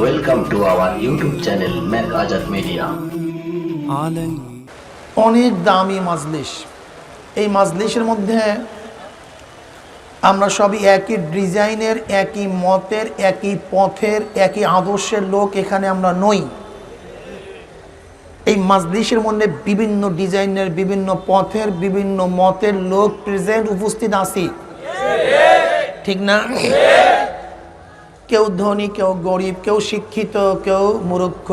Welcome to YouTube channel অনেক দামি মাজলিস। এই মাজলিসের মধ্যে আমরা সবই একই ডিজাইনের একই মতের একই পথের একই আদর্শের লোক এখানে আমরা নই। এই মাজলিসের মধ্যে বিভিন্ন ডিজাইনের বিভিন্ন পথের বিভিন্ন মতের লোক প্রেজেন্ট উপস্থিত আছি। ঠিক না? কেউ ধনী, কেউ গরিব, কেউ শিক্ষিত, কেউ মূর্খ,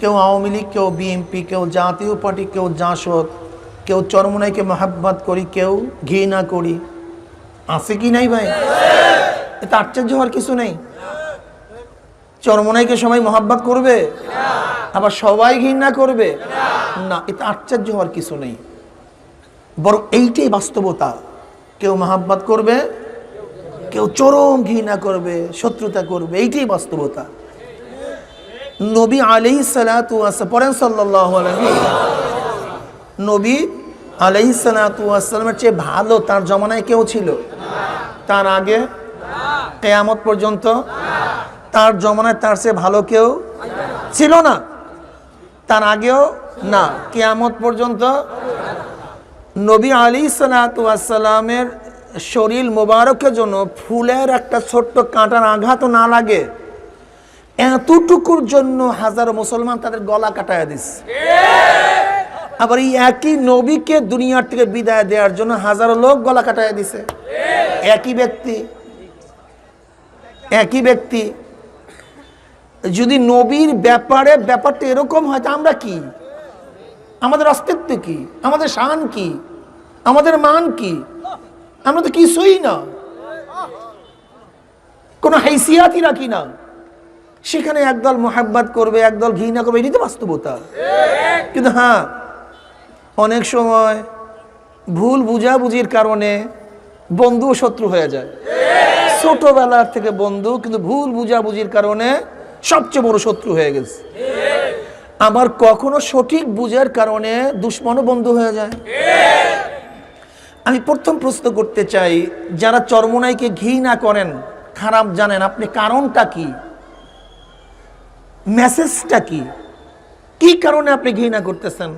কেউ আওয়ামী লীগ, কেউ বিএনপি, কেউ জাতীয় পার্টি, কেউ জাসদ, কেউ চরমনাইকে মহাব্বাত করি, কেউ ঘৃণা করি। আছে কি নাই ভাই? এটা আশ্চর্য হওয়ার কিছু নেই। চরমনাইকে সবাই মহাব্বাত করবে, আবার সবাই ঘৃণা করবে। না এটা আশ্চর্য হওয়ার কিছু নেই। বরং এইটাই বাস্তবতা। কেউ মহাব্বাত করবে কেউ চরম ঘৃণা করবে, শত্রুতা করবে, এইটাই বাস্তবতা। নবী আলাই সালাতু পড়েন সাল্লাহ নবী আলাই সালাতামের চেয়ে ভালো তার জমানায় কেউ ছিল? তার আগে? কেয়ামত পর্যন্ত? তার জমানায় তার চেয়ে ভালো কেউ ছিল না। তার আগেও? না। কেয়ামত পর্যন্ত? নবী আলী সালাতামের শরীর মোবারকের জন্য ফুলের একটা ছোট্ট কাঁটার আঘাতও না লাগে। এতটুকুর জন্য হাজারো মুসলমান তাদের গলা কাটায় দিস আবার এই একই নবীকে দুনিয়ার থেকে বিদায় দেওয়ার জন্য হাজারো লোক গলা কাটায় দিছে। একই ব্যক্তি একই ব্যক্তি। যদি নবীর ব্যাপারে ব্যাপারটা এরকম হয়, তা আমরা কি? আমাদের অস্তিত্ব কি? আমাদের শান কি? আমাদের মান কি? আমরা তো কিছুই না। কোনো হাইসিয়াতই রাখি না। সেখানে একদল মোহাব্বাত করবে, একদল ঘৃণা করবে, এটাই তো বাস্তবতা। কিন্তু হ্যাঁ অনেক সময় ভুল বুঝাবুঝির কারণে বন্ধু শত্রু হয়ে যায়। ছোটবেলার থেকে বন্ধু, কিন্তু ভুল বুঝাবুঝির কারণে সবচেয়ে বড় শত্রু হয়ে গেছে। আবার কখনো সঠিক বুঝার কারণে দুশ্মনও বন্ধু হয়ে যায়। আমি প্রথম প্রশ্ন করতে চাই, যারা চরমনাইকে ঘৃণা করেন, খারাপ জানেন, আপনি কারণটা কি? মেসেজটা কি? কি কারণে আপনি ঘৃণা করতেছেন?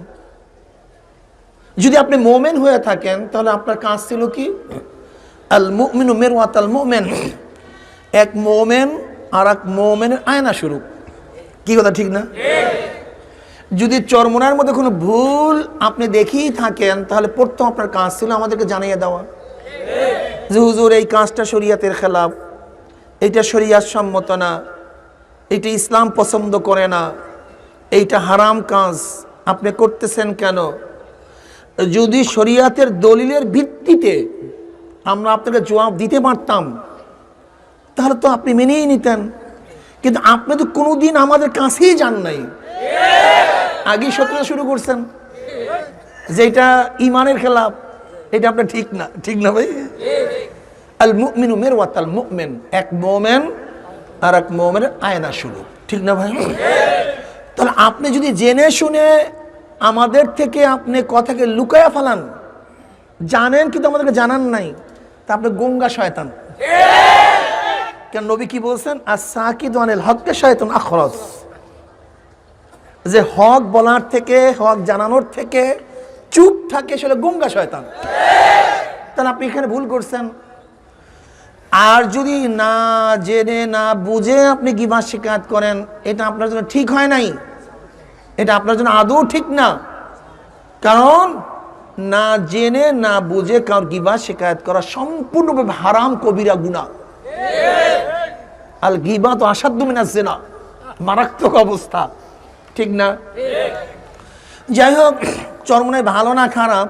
যদি আপনি মোমেন হয়ে থাকেন, তাহলে আপনার কাজ ছিল কি? আল মুমিনু মেরওয়াত আল মোমেন। এক মোমেন আর এক মোমেনের আয়না স্বরূপ। কি কথা, ঠিক না? যদি চরমনার মধ্যে কোনো ভুল আপনি দেখেই থাকেন, তাহলে প্রথম আপনার কাজ ছিল আমাদেরকে জানিয়ে দেওয়া। যে হুজুর, এই কাজটা শরিয়াতের খেলাফ। এইটা শরিয়াত সম্মত না। এটা ইসলাম পছন্দ করে না। এইটা হারাম কাজ। আপনি করতেছেন কেন? যদি শরিয়াতের দলিলের ভিত্তিতে আমরা আপনাকে জবাব দিতে পারতাম, তাহলে তো আপনি মেনেই নিতেন। কিন্তু আপনি তো কোনোদিন আমাদের কাছেই যান নাই। আগেই শত্রুতা শুরু করছেন। যেটা ইমানের খেলাফ এটা আপনার ঠিক না ঠিক না ভাই? আল মুমিনু মেরওয়াত আল মুমিন এক মোমেন আর এক মোমেনের আয়না শুরু। ঠিক না ভাই? তাহলে আপনি যদি জেনে শুনে আমাদের থেকে আপনি কথাকে লুকায়া ফেলান জানেন কিন্তু আমাদেরকে জানান নাই তা আপনি গঙ্গা শয়তান। কেন নবী কি বলছেন? আর সাকিদ আনিল হককে শয়তান আখরস যে হক বলার থেকে, হক জানানোর থেকে চুপ থাকে সেটা গঙ্গা শয়তান। তাহলে আপনি এখানে ভুল করছেন। আর যদি না জেনে, না বুঝে আপনি গিবা শিকায়ত করেন, এটা আপনার জন্য ঠিক হয় নাই। এটা আপনার জন্য আদৌ ঠিক না। কারণ না জেনে, না বুঝে কারোর গিবা শিকায়ত করা সম্পূর্ণভাবে হারাম, কবিরা গুণা আল গিবা তো আসাধ্য মিনা জেনা, মারাত্মক অবস্থা। ঠিক না? যাই হোক চরমনায় ভালো না খারাপ,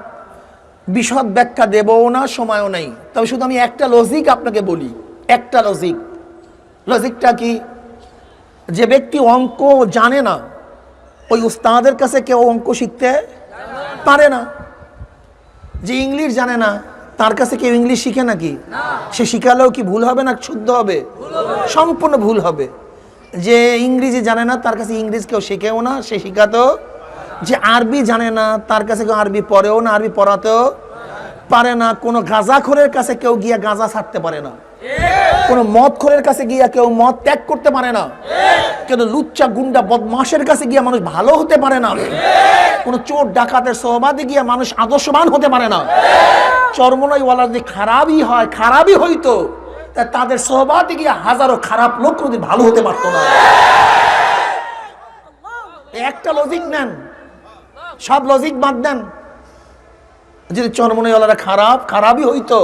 বিশদ ব্যাখ্যা দেবও না, সময়ও নেই। তবে শুধু আমি একটা লজিক আপনাকে বলি, একটা লজিক লজিকটা কি? যে ব্যক্তি অঙ্ক জানে না, ওই উস্তাদের কাছে কেউ অঙ্ক শিখতে পারে না। যে ইংলিশ জানে না, তার কাছে কেউ ইংলিশ শিখে নাকি? সে শিখালেও কি ভুল হবে না, শুদ্ধ হবে? সম্পূর্ণ ভুল হবে। যে ইংরেজি জানে না, তার কাছে ইংরেজ কেউ শেখেও না, সে শিখাতেও। যে আরবি জানে না, তার কাছে কেউ আরবি পড়েও না, আরবি পড়াতেও পারে না। কোনো গাঁজা গাঁজাখোরের কাছে কেউ গিয়ে গাঁজা ছাড়তে পারে না। কোন মদ খোরের কাছে গিয়া কেউ মদ ত্যাগ করতে পারে না। কেন লুচ্চা গুন্ডা বদমাসের কাছে গিয়া মানুষ ভালো হতে পারে না। কোন চোর ডাকাতের সহবাদে গিয়া মানুষ আদর্শবান হতে পারে না। চরমনাইওয়ালা যদি খারাপই হয়, খারাপই হইতো তাদের সহবাদে গিয়া হাজারো খারাপ লোক কোনোদিন ভালো হতে পারতো না। একটা লজিক নেন। সব লজিক বাদ দেন। যদি চরমনাইওয়ালারা খারাপ, খারাপই হইতো,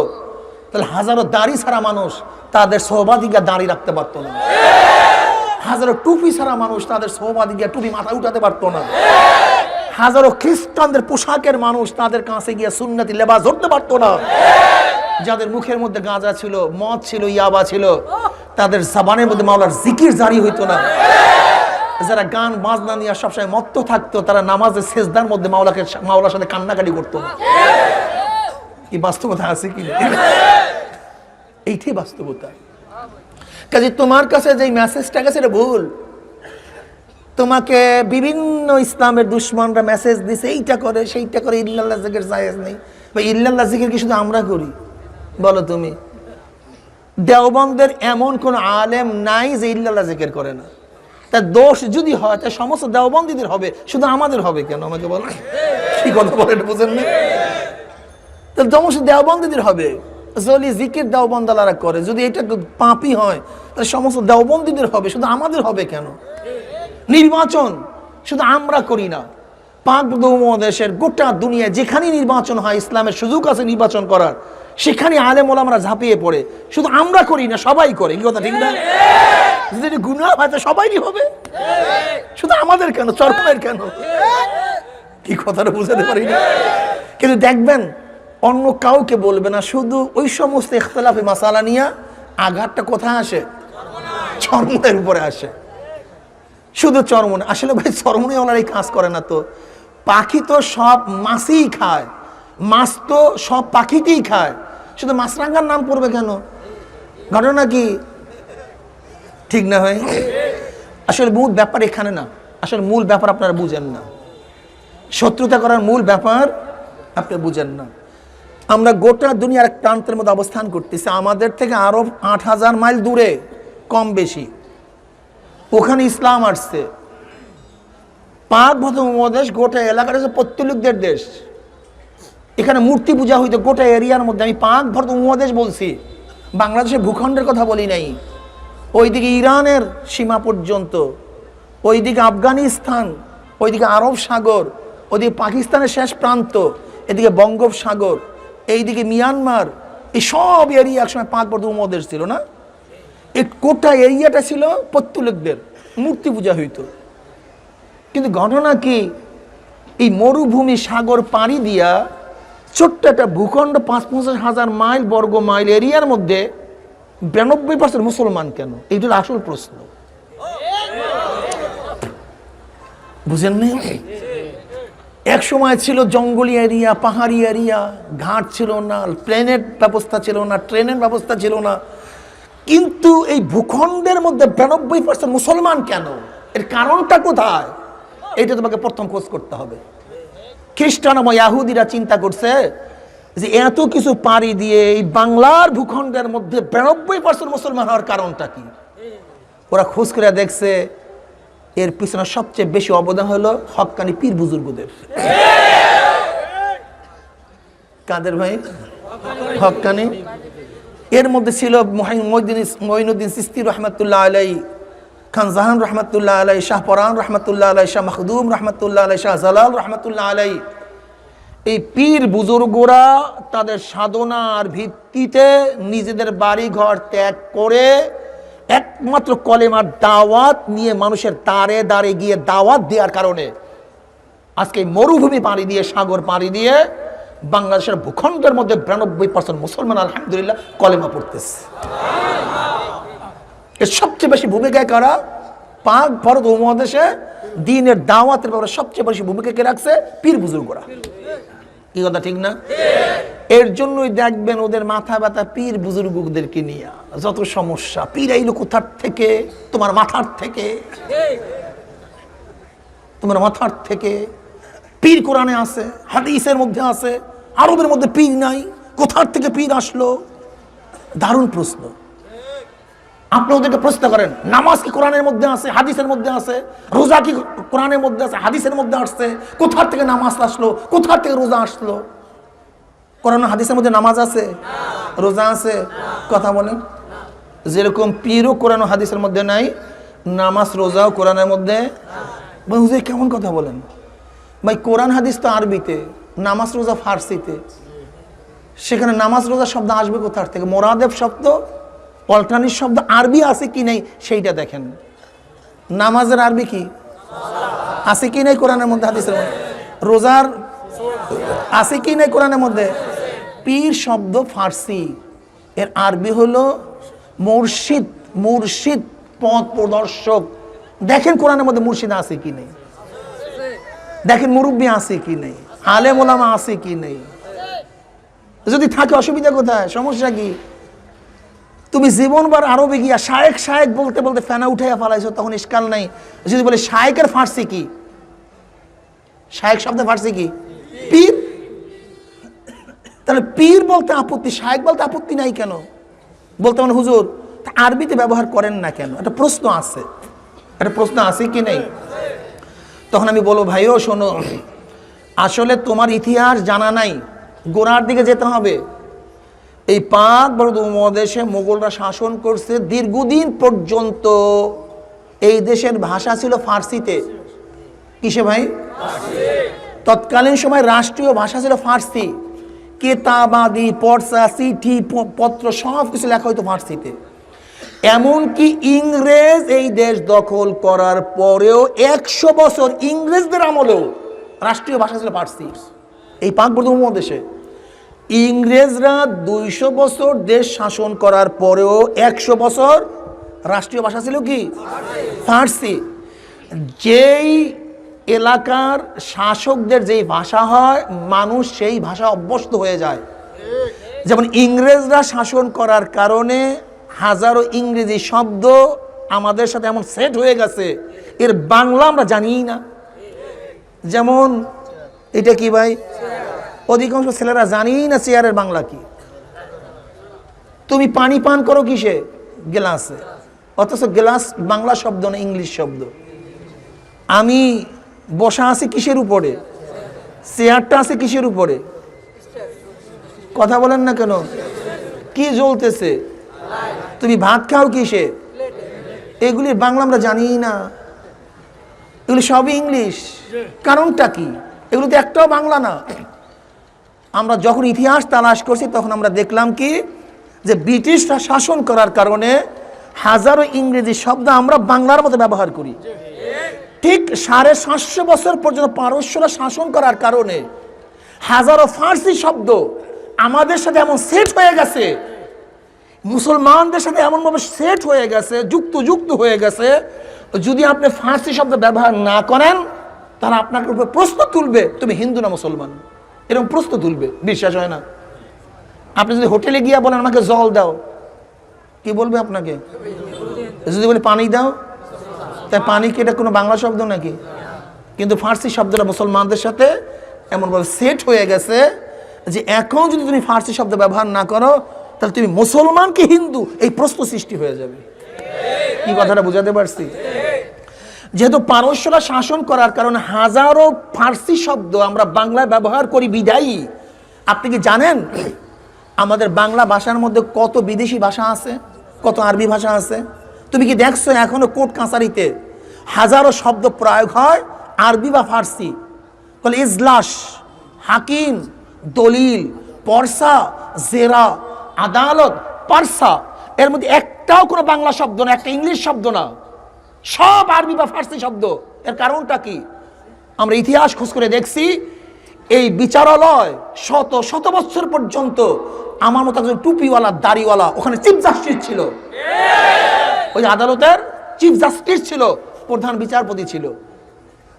তাহলে হাজারো দাড়ি ছাড়া মানুষ তাদের সহবাদিকা দাড়ি রাখতে পারতো না। হাজারো টুপি ছাড়া মানুষ তাদের সহবাদিকা টুপি মাথায় উঠাতে পারতো না। হাজারো খ্রিস্টানদের পোশাকের মানুষ তাদের কাছে গিয়ে সুন্নতি লেবাস ধরতে পারতো না। যাদের মুখের মধ্যে গাঁজা ছিল, মদ ছিল, ইয়াবা ছিল, তাদের সাবানের মধ্যে মাওলার জিকির জারি হইতো না। যারা গান, বাজনা নিয়ে সবসময় মত্ত থাকতো, তারা নামাজের শেষদার মধ্যে মাওলাকে মাওলার সাথে কান্নাকাটি করতো। কি বাস্তবতা আছে কি? এইটাই বাস্তবতা। কাজে তোমার কাছে যে মেসেজটা গেছে, এটা ভুল। তোমাকে বিভিন্ন ইসলামের দুশ্মনরা মেসেজ দিছে, এইটা করে, সেইটা করে, ইল্লাল্লাহ জিকের জায়েজ নেই। বা ইল্লাল্লাহ জিকের কি শুধু আমরা করি? বলো তুমি। দেওবন্দের এমন কোন আলেম নাই যে ইল্লাল্লাহ জিকের করে না। তা দোষ যদি হয়, তা সমস্ত দেওবন্দিদের হবে, শুধু আমাদের হবে কেন? আমাকে বলো। কি কথা বলে বুঝেন না? তাহলে সমস্ত দেওবন্দিদের হবে। জলি জিকির দেওবন্দালারা করে। যদি এটা পাপি হয়, তাহলে সমস্ত দেওবন্দিদের হবে, শুধু আমাদের হবে কেন? নির্বাচন শুধু আমরা করি না। পাক উপমহাদেশের গোটা দুনিয়া যেখানে নির্বাচন হয়, ইসলামের সুযোগ আছে নির্বাচন করার। সেখানে আলেম ওলামরা ঝাঁপিয়ে পড়ে। শুধু আমরা করি না, সবাই করে। কি কথা, ঠিক না? যদি গুনাহ হয় তো সবাইই হবে। শুধু আমাদের কেন? চরমের কেন? কি কথাটা বুঝাতে পারি না। কিন্তু দেখবেন, অন্য কাউকে বলবে না, শুধু ওই সমস্ত ইখতলাফি মাসালা নিয়ে আঘাতটা কোথায় আসে? চরমের উপরে আসে। শুধু চরমনে। আসলে ভাই চরমনে ওনার এই কাজ করে না তো। পাখি তো সব মাছই খায়। মাছ তো সব পাখিতেই খায়। শুধু মাছরাঙ্গার নাম পড়বে কেন? ঘটনা কি? ঠিক না হয়? আসলে মূল ব্যাপার এখানে না। আসলে মূল ব্যাপার আপনারা বুঝেন না। শত্রুতা করার মূল ব্যাপার আপনি বুঝেন না। আমরা গোটা দুনিয়ার এক প্রান্তের মধ্যে অবস্থান করতেছি। আমাদের থেকে আরও আট হাজার মাইল দূরে, কম বেশি। ওখানে ইসলাম আসছে। পাক উপমহাদেশ গোটা এলাকার হচ্ছে পত্তলিকদের দেশ। এখানে মূর্তি পূজা হইতো গোটা এরিয়ার মধ্যে, আমি পাক ভারত উপমহাদেশ বলছি বাংলাদেশের ভূখণ্ডের কথা বলি নাই। ওইদিকে ইরানের সীমা পর্যন্ত, ওইদিকে আফগানিস্তান, ওইদিকে আরব সাগর, ওইদিকে পাকিস্তানের শেষ প্রান্ত, এদিকে বঙ্গোপসাগর, এইদিকে মিয়ানমার, এই সব এরিয়া একসময় পাক ভারত উপমহাদেশ ছিল না? এই গোটা এরিয়াটা ছিল পত্তুলিকদের, মূর্তি পূজা হইতো। কিন্তু ঘটনা কি? এই মরুভূমি সাগর পাড়ি দিয়া ছোট্ট একটা ভূখণ্ড পাঁচ পঞ্চাশ হাজার মাইল বর্গ মাইল এরিয়ার মধ্যে বিরানব্বই পার্সেন্ট মুসলমান কেন? এইটার আসল প্রশ্ন। বুঝেন নেই? এক সময় ছিল জঙ্গলি এরিয়া, পাহাড়ি এরিয়া, ঘাট ছিল না, প্লেনের ব্যবস্থা ছিল না, ট্রেনের ব্যবস্থা ছিল না। কিন্তু এই ভূখণ্ডের মধ্যে বিরানব্বই পার্সেন্ট মুসলমান কেন? এর কারণটা কোথায়? এইটা তোমাকে প্রথম খোঁজ করতে হবে। খ্রিস্টান এবং ইয়াহুদিরা চিন্তা করছে যে এত কিছু পাড়ি দিয়ে এই বাংলার ভূখণ্ডের মধ্যে বিরানব্বই পার্সেন্ট মুসলমান হওয়ার কারণটা কি? ওরা খোঁজ করে দেখছে এর পিছনে সবচেয়ে বেশি অবদান হলো হক্কানি পীর বুজুর্গদের। কাদের ভাই? হক্কানি এর মধ্যে ছিল মহিন- মইদিন- মঈনুদ্দিন সিস্তি রহমতুল্লাহ আলাই খান জাহান রহমতুল্লাহ আলাই শাহ পরান রহমতুল্লাহ আলাই শাহ মখদুম রহমতুল্লাহ আলাই শাহ জালাল রহমতুল্লাহ আলাই এই পীর বুজুর্গরা তাদের সাধনার ভিত্তিতে নিজেদের বাড়ি ঘর ত্যাগ করে একমাত্র কলেমার দাওয়াত নিয়ে মানুষের তারে দাঁড়ে গিয়ে দাওয়াত দেওয়ার কারণে আজকে মরুভূমি পাড়ি দিয়ে, সাগর পাড়ি দিয়ে বাংলাদেশের ভূখণ্ডের মধ্যে বিরানব্বই পার্সেন্ট মুসলমান আলহামদুলিল্লাহ কলেমা পড়তেছে। এর সবচেয়ে বেশি ভূমিকা কারা? পাক, ভারত উপমহাদেশে দিনের দাওয়াতের ব্যাপারে সবচেয়ে বেশি ভূমিকা কে রাখছে? পীর বুজুর্গরা। কি কথা, ঠিক না? এর জন্যই দেখবেন ওদের মাথা ব্যথা পীর বুজুর্গদেরকে নিয়ে। যত সমস্যা, পীর আইলো কোথার থেকে? তোমার মাথার থেকে। তোমার মাথার থেকে। পীর কোরআনে আছে, হাদিসের মধ্যে আছে, আরবের মধ্যে পীর নাই, কোথার থেকে পীর আসলো? দারুণ প্রশ্ন। আপনি ওদেরকে প্রশ্ন করেন, নামাজ কি কোরআনের মধ্যে আছে, হাদিসের মধ্যে আছে, রোজা কি কোরআনের মধ্যে আছে, হাদিসের মধ্যে আসছে, কোথার থেকে নামাজ আসলো, কোথার থেকে রোজা আসলো? কোরআন হাদিসের মধ্যে নামাজ আছে? রোজা আছে? কথা বলেন। যেরকম পীরও কোরআন হাদিসের মধ্যে নাই, নামাজ, রোজাও কোরআনের মধ্যে কেমন কথা বলেন? ভাই, কোরআন, হাদিস তো আরবিতে, নামাজ, রোজা ফার্সিতে। সেখানে নামাজ রোজা শব্দ আসবে কোথার থেকে? মোরাদেব শব্দ অল্টারনেট শব্দ আরবি আছে কি নেই সেইটা দেখেন। নামাজের আরবি কি? আছে কি নেই কোরআনের মধ্যে, হাদিসের মধ্যে? রোজার আছে কি নেই কোরআনের মধ্যে? পীর শব্দ ফার্সি। এর আরবি হলো মুর্শিদ মুর্শিদ পথ প্রদর্শক। দেখেন কোরআনের মধ্যে মুর্শিদ আছে কি নেই। দেখেন মুরব্বী আছে কি নেই। আলেম আছে কি নেই। যদি থাকে অসুবিধা কোথায়? সমস্যা কি? তুমি জীবনবার আরবে গিয়া শায়েক শায়েক বলতে বলতে ফেনা উঠাইয়া ফালাইছো, তখন ইস্কাল নাই। যদি বলে শায়েকের ফার্সি কি? শায়েক শব্দে ফার্সি কি? পীর? তাহলে পীর বলতে আপত্তি শায়েক বলতে আপত্তি নাই কেন? বলতে মানে হুজুর আরবিতে ব্যবহার করেন না কেন? একটা প্রশ্ন আছে। একটা প্রশ্ন আছে কি নেই? তখন আমি বলব, ভাইও শোনো, আসলে তোমার ইতিহাস জানা নাই, গোড়ার দিকে যেতে হবে। এই পাক ভারত উপমহাদেশে মোগলরা শাসন করছে দীর্ঘদিন পর্যন্ত। এই দেশের ভাষা ছিল ফার্সিতে। কিসে ভাই? তৎকালীন সময় রাষ্ট্রীয় ভাষা ছিল ফার্সি। কেতাবাদি পর্সা চিঠি পত্র সব কিছু লেখা হতো ফার্সিতে। এমনকি ইংরেজ এই দেশ দখল করার পরেও একশো বছর ইংরেজদের আমলেও রাষ্ট্রীয় ভাষা ছিল ফার্সি। এই পাক দেশে ইংরেজরা দুইশো বছর দেশ শাসন করার পরেও একশো বছর রাষ্ট্রীয় ভাষা ছিল কি? ফার্সি। যেই এলাকার শাসকদের যেই ভাষা হয়, মানুষ সেই ভাষা অভ্যস্ত হয়ে যায়। যেমন ইংরেজরা শাসন করার কারণে হাজারো ইংরেজি শব্দ আমাদের সাথে এমন সেট হয়ে গেছে। এর বাংলা আমরা জানিই না। যেমন, এটা কি ভাই? অধিকাংশ ছেলেরা জানিই না চেয়ারের বাংলা কি। তুমি পানি পান করো কিসে? গ্লাসে। অথচ গ্লাস বাংলা শব্দ না, ইংলিশ শব্দ। আমি বসা আছি কিসের উপরে? চেয়ারটা আছে কিসের উপরে? কথা বলেন না কেন? কি জ্বলতেছে? তুমি ভাত খাও কিসে? এগুলির বাংলা আমরা জানি না। এগুলি সবই ইংলিশ। কারণটা কি? এগুলো তো একটাও বাংলা না। আমরা যখন ইতিহাস তালাশ করছি, তখন আমরা দেখলাম কি? যে ব্রিটিশরা শাসন করার কারণে হাজারো ইংরেজি শব্দ আমরা বাংলার মতো ব্যবহার করি। ঠিক সাড়ে সাতশো বছর পর্যন্ত পারস্যরা শাসন করার কারণে হাজারো ফার্সি শব্দ আমাদের সাথে এমন সেট হয়ে গেছে। মুসলমানদের সাথে এমনভাবে সেট হয়ে গেছে যুক্ত যুক্ত হয়ে গেছে। যদি আপনি ফার্সি শব্দ ব্যবহার না করেন, তারা আপনার উপর প্রশ্ন তুলবে, তুমি হিন্দু না মুসলমান? এরকম প্রশ্ন তুলবে, বিশ্বাস হয় না। আপনি যদি হোটেলে গিয়ে বলেন, আমাকে জল দাও। কি বলবে আপনাকে? যদি বলে, পানি দাও? তাই পানি কি এটা কোনো বাংলা শব্দ নাকি? কিন্তু ফার্সি শব্দটা মুসলমানদের সাথে এমনভাবে সেট হয়ে গেছে যে এখন যদি তুমি ফার্সি শব্দ ব্যবহার না করো, তাহলে তুমি মুসলমান কি হিন্দু? এই প্রশ্ন সৃষ্টি হয়ে যাবে। কি কথাটা বুঝাতে পারছি? যেহেতু পারস্যরা শাসন করার কারণে হাজারো ফার্সি শব্দ আমরা বাংলায় ব্যবহার করি বিদায়ী। আপনি কি জানেন আমাদের বাংলা ভাষার মধ্যে কত বিদেশি ভাষা আছে, কত আরবি ভাষা আছে? তুমি কি দেখছ এখনও কোর্ট কাছারিতে হাজারো শব্দ প্রয়োগ হয় আরবি বা ফার্সি? বলে ইজলাস, হাকিম, দলিল, পরসা, জেরা, আদালত, পারসা। এর মধ্যে একটাও কোনো বাংলা শব্দ না, একটা ইংলিশ শব্দ না। সব আরবি বা ফার্সি শব্দ। এর কারণটা কি? আমরা ইতিহাস খোঁজ করে দেখছি এই বিচারালয় শত শত বছর পর্যন্ত আমার মতো একজন টুপিওয়ালা দাড়িওয়ালা ওখানে চিফ জাস্টিস ছিল। ওই আদালতের চিফ জাস্টিস ছিল প্রধান বিচারপতি ছিল।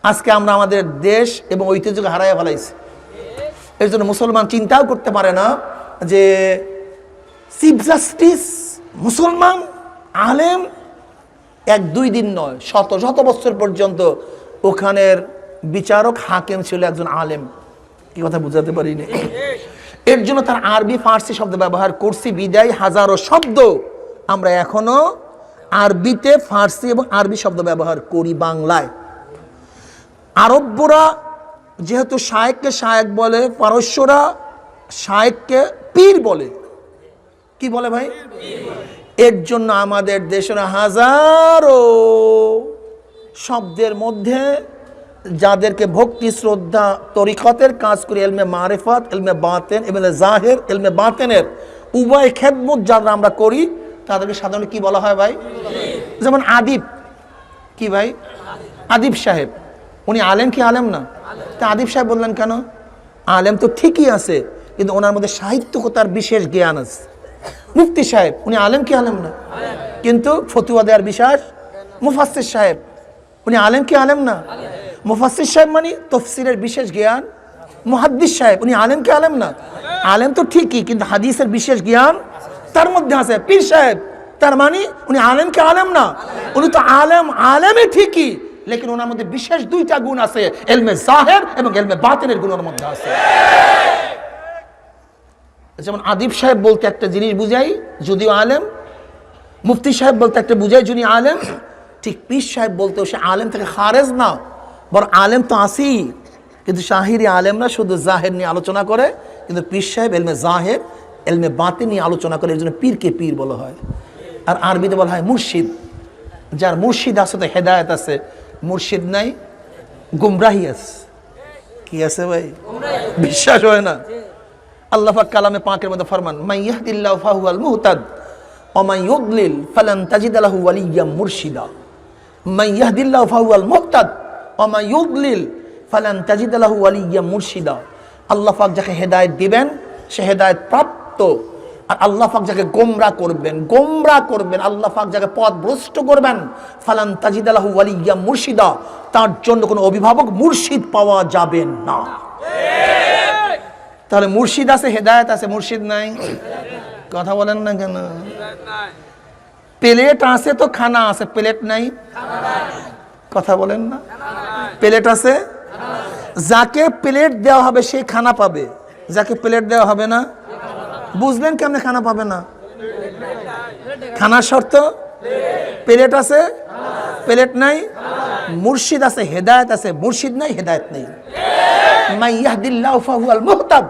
আজকে আমরা আমাদের দেশ এবং ঐতিহ্যকে হারাইয়া ফেলাইছি। এর জন্য মুসলমান চিন্তাও করতে পারে না যে চিফ জাস্টিস মুসলমান আলেম এক দুই দিন নয়, শত শত বছর পর্যন্ত ওখানের বিচারক হাকিম ছিল একজন আলেম। কি কথা বুঝাতে পারিনি? এর জন্য তার আরবি ফার্সি শব্দ ব্যবহার করছি, বিদায় হাজারো শব্দ আমরা এখনও আরবিতে ফার্সি এবং আরবি শব্দ ব্যবহার করি বাংলায়। আরব্যরা যেহেতু শায়েককে শায়েক বলে, পারস্যরা শায়েককে পীর বলে। কি বলে ভাই? এর জন্য আমাদের দেশের হাজারো শব্দের মধ্যে যাদেরকে ভক্তি, শ্রদ্ধা, তরিকতের কাজ করে এলমে মারেফত, এলমে বাতেন, এলমে জাহের, এলমে বাতেনের উভয় খেদমত যারা আমরা করি, তাদেরকে সাধারণত কি বলা হয় ভাই? যেমন আদিব। কি ভাই? আদিব সাহেব। উনি আলেম কি আলেম না? তা আদিব সাহেব বললেন কেন? আলেম তো ঠিকই আছে, কিন্তু ওনার মধ্যে সাহিত্যকতার বিশেষ জ্ঞান আছে। মুফতি সাহেব, উনি আলেম কি আলেম না? কিন্তু ফতুয়া দেওয়ার বিশ্বাস মুফাসির সাহেব। উনি আলেম কি আলেম না? মুফাসির সাহেব মানে তফসিরের বিশেষ জ্ঞান। মুহাদ্দিস সাহেব, উনি আলেম কি আলেম না? আলেম তো ঠিকই, কিন্তু হাদিসের বিশেষ জ্ঞান তার মধ্যে আছে। পীর সাহেব, তার মানে উনি আলেম কি আলেম না? উনি তো আলেম আলেমে ঠিকই, লেকিন ওনার মধ্যে বিশেষ দুইটা গুণ আছে। এলমে জাহের এবং এলমে বাতিনের গুণ ওর মধ্যে আছে। যেমন আদিব সাহেব বলতে একটা জিনিস বুঝাই, যদিও আলেম, মুফতি সাহেব বলতে একটা বুঝাই, যিনি আলেম, ঠিক পীর সাহেব বলতেও সে আলেম থেকে খারেজ না, বর আলেম তো আসি কিন্তু শাহিরি আলেমরা শুধু জাহের নিয়ে আলোচনা করে, কিন্তু পীর সাহেব এলমে জাহের, এলমে বাতি নিয়ে আলোচনা করে এর জন্য পীরকে পীর বলা হয়। আর আরবিতে বলা হয় মুর্শিদ। যার মুর্শিদ আছে তো হেদায়ত আছে। মুর্শিদ নাই, গুমরাহি আছে। কি আছে ভাই? বিশ্বাস হয় না। আল্লাহ পাক কালামে পাকের মধ্যে ফরমান মাই ইয়াহদিল্লাহু ফাহুয়াল মুহতাদ ইউদলিল ফালান তাজিদ লাহু ওয়ালিয়্যাম মুরশিদা। মাই ইয়াহদিল্লাহু ফাহুয়াল মুহতাদ ইউদলিল ফালান তাজিদ লাহু ওয়ালিয়্যাম মুরশিদা। আল্লাহ পাক যাকে হেদায়েত দিবেন, সে হেদায়েত প্রাপ্ত। আর আল্লাহ পাক যাকে গোমরা করবেন গোমরা করবেন, আল্লাহ পাক যাকে পথ ভ্রষ্ট করবেন, ফালান তাজিদ লাহু ওয়ালিয়্যাম মুরশিদা, তার জন্য কোনো অভিভাবক মুর্শিদ পাওয়া যাবে না। তাহলে মুর্শিদ আছে, হেদায়েত আছে, মুর্শিদ নাই। কথা বলেন না কেন? প্লেট আছে তো খানা আছে, প্লেট নাই। কথা বলেন না। প্লেট আছে? যাকে প্লেট দেওয়া হবে, সে খানা পাবে। যাকে প্লেট দেওয়া হবে না, বুঝলেন কেমনে খানা পাবে না? খানার শর্ত? প্লেট আছে? প্লেট নাই। মুর্শিদ আছে, হেদায়েত আছে। মুর্শিদ নাই, হেদায়েত নেই। মাই ইয়াহদিল্লাহু ফাহুয়াল মুহতাদ।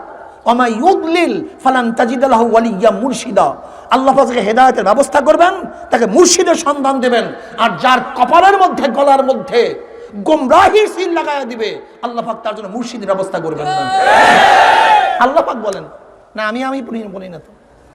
মাই ইউদলিল ফালান তাজিদাল্লাহ ওয়ালিয়া মুর্শিদা। আল্লাহ পাক হেদায়তের ব্যবস্থা করবেন তাকে মুর্শিদের সন্ধান দেবেন আর যার কপালের মধ্যে গলার মধ্যে গোমরাহির সিল লাগাইয়া দিবে আল্লাহ পাক তার জন্য মুর্শিদের ব্যবস্থা করবেন। আল্লাহ! পাক বলেন না আমি আমি বলি না তো।